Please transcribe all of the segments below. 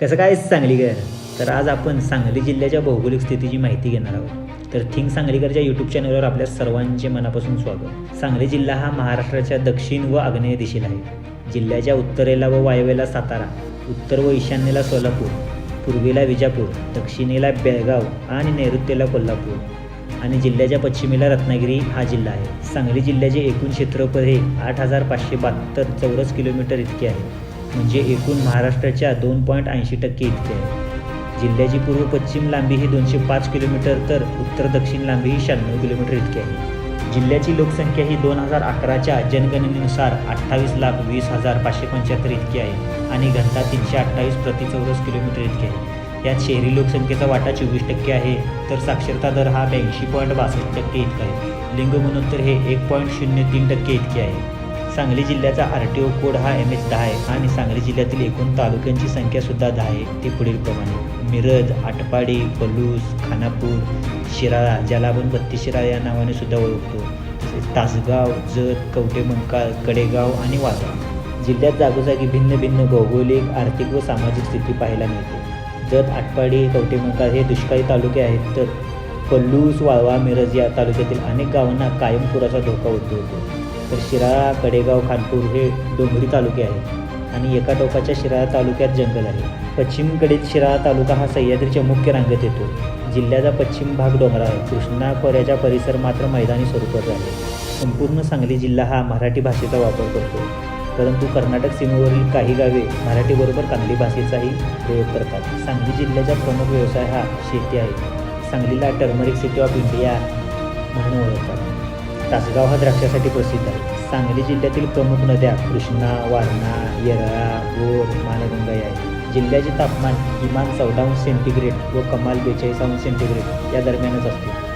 कसं काय सांगलीकर? तर आज आपण सांगली जिल्ह्याच्या भौगोलिक स्थितीची माहिती घेणार आहोत. तर थिंग सांगलीकरच्या यूट्यूब चॅनलवर आपल्या सर्वांचे मनापासून स्वागत. सांगली जिल्हा हा महाराष्ट्राच्या दक्षिण व आग्नेय दिशेला आहे. जिल्ह्याच्या उत्तरेला व वायव्येला सातारा उत्तर व ईशान्येला सोलापूर पूर्वेला विजापूर दक्षिणेला बेळगाव आणि नैऋत्येला कोल्हापूर आणि जिल्ह्याच्या पश्चिमेला रत्नागिरी हा जिल्हा आहे. सांगली जिल्ह्याचे एकूण क्षेत्रफळ हे आठ हजार पाचशे बहात्तर चौरस किलोमीटर इतके आहे. म्हणजे एकूण महाराष्ट्राच्या दोन पॉईंट ऐंशी टक्के इतके आहे. जिल्ह्याची पूर्व पश्चिम लांबी ही दोनशे पाच किलोमीटर तर उत्तर दक्षिण लांबी ही शहाण्णव किलोमीटर इतकी आहे. जिल्ह्याची लोकसंख्या ही दोन हजार अकराच्या जनगणनेनुसार अठ्ठावीस लाख वीस हजार पाचशे पंच्याहत्तर इतकी आहे आणि घनता तीनशे अठ्ठावीस प्रति चौरस किलोमीटर इतकी आहे. यात शहरी लोकसंख्येचा वाटा चोवीस टक्के आहे तर साक्षरता दर हा ब्याऐंशी पॉईंट बासष्ट टक्के इतका आहे. लिंग गुणोत्तर हे एक पॉईंट शून्य तीन टक्के इतके आहे. सांगली जिल्ह्याचा आर टी ओ कोड हा एम एच दहा आहे आणि सांगली जिल्ह्यातील एकूण तालुक्यांची संख्यासुद्धा दहा आहे. ते पुढीलप्रमाणे मिरज आटपाडी पलूस खानापूर शिराळा ज्याला आपण बत्तीशिराळा या नावाने सुद्धा ओळखतो. तसेच तासगाव जत कवटेमंकाळ कडेगाव आणि वाजा जिल्ह्यात जागोजागी भिन्न भिन्न भौगोलिक आर्थिक व सामाजिक स्थिती पाहायला मिळते. जत आटपाडी कवटेमंकाळ हे दुष्काळी तालुके आहेत. तर पल्लूस वाळवा मिरज या तालुक्यातील अनेक गावांना कायम पुराचा धोका उद्भवतो. तर शिराळा कडेगाव खानपूर हे डोंगरी तालुके आहेत. आणि एका टोकाच्या शिराळा तालुक्यात जंगल आहे. पश्चिमकडील शिराळा तालुका हा सह्याद्रीच्या मुख्य रांगेत येतो. जिल्ह्याचा पश्चिम भाग डोंगराळ आहे. कृष्णा खोऱ्याचा परिसर मात्र मैदानी स्वरूपाचा आहे संपूर्ण सांगली जिल्हा हा मराठी भाषेचा वापर करतो. परंतु कर्नाटक सीमेवरील काही गावे मराठीबरोबर कांगली भाषेचाही प्रयोग करतात. सांगली जिल्ह्याचा प्रमुख व्यवसाय हा शेती आहे. सांगलीला turmeric city of India Tasgaon हा द्राक्षासाठी प्रसिद्ध आहे. सांगली जिल्ह्यातील प्रमुख नद्या कृष्णा वारणा येरळा बोर मानगंगा या आहेत. जिल्ह्याचे तापमान किमान चौदा अंश सेंटीग्रेड व कमाल बेचाळीस अंश सेंटीग्रेड या दरम्यानच असते.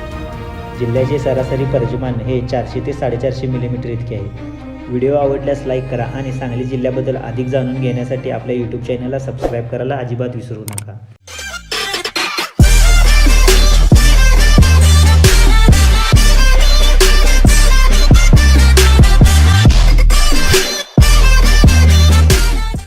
जिल्ह्याचे सरासरी पर्जमान हे चारशे ते साडेचारशे मिलीमीटर इतके आहे. व्हिडिओ आवडल्यास लाईक करा आणि सांगली जिल्ह्याबद्दल अधिक जाणून घेण्यासाठी आपल्या यूट्यूब चॅनलला सबस्क्राईब करायला अजिबात विसरू नका.